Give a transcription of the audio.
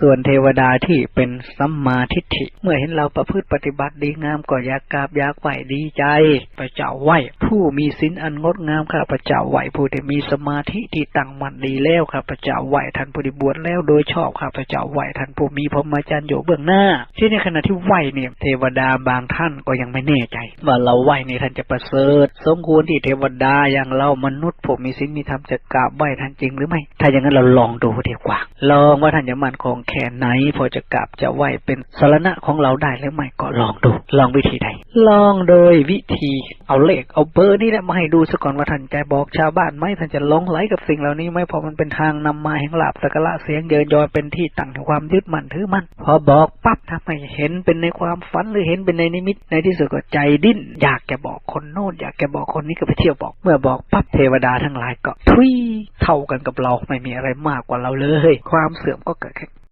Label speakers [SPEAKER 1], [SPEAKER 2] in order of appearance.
[SPEAKER 1] ส่วนเทวดาที่เป็นสัมมาทิฏฐิ เมื่อเห็นเราประพฤติปฏิบัติดีงามก็อยากกราบอยากไหวดีใจพระเจ้าไหวผู้มีศีลอันงดงามข้าพระเจ้าไหวผู้ที่มีสมาธิที่ตั้งมั่นดีแล้วข้าพระเจ้าไหวท่านผู้ที่บวชแล้วโดยชอบข้าพระเจ้าไหวท่านผู้มีพรหมจรรย์อยู่เบื้องหน้า ที่ในขณะที่ไหวเนี่ยเทวดาบางท่านก็ยังไม่แน่ใจ ว่าเราไหวนี่ท่านจะประเสริฐสมควรที่เทวดาอย่างเรามนุษย์ผมมีศีลมีธรรมจะกราบไหวท่านจริงหรือไม่ ถ้าอย่างนั้นเราลองดูดีกว่า ลองว่าท่านจะมั่นคงแค่ไหน พอจะกราบจะไหวเป็นสารณะของเราได้หรือไม่ก็ลองดู ลองวิธีใด ลองโดยวิธีเอาเลขเอาเบอร์นี่แหละมาให้ดูซะก่อนว่าท่านจะบอกชาวบ้านไหมท่านจะหลงไหลกับสิ่งเหล่านี้ไหมเพราะมันเป็นทางนำมาแห่งลาบสักการะเสียงเยินยอยเป็นที่ตั้งแห่งความยึดมั่นถือมั่นพอบอกปั๊บถ้าไมเห็นเป็นในความฝันหรือเห็นเป็นในนิมิตในที่สุดก็ใจดิ้น อยากจะบอกคนโน้นอยากจะบอกคนนี้ก็ไปเที่ยวบอก เมื่อบอกปั๊บเทวดาทั้งหลายก็ทุยเท่ากันกับเราไม่มีอะไรมากกว่าเราเลย ความเสื่อมก็เกิดขึ้น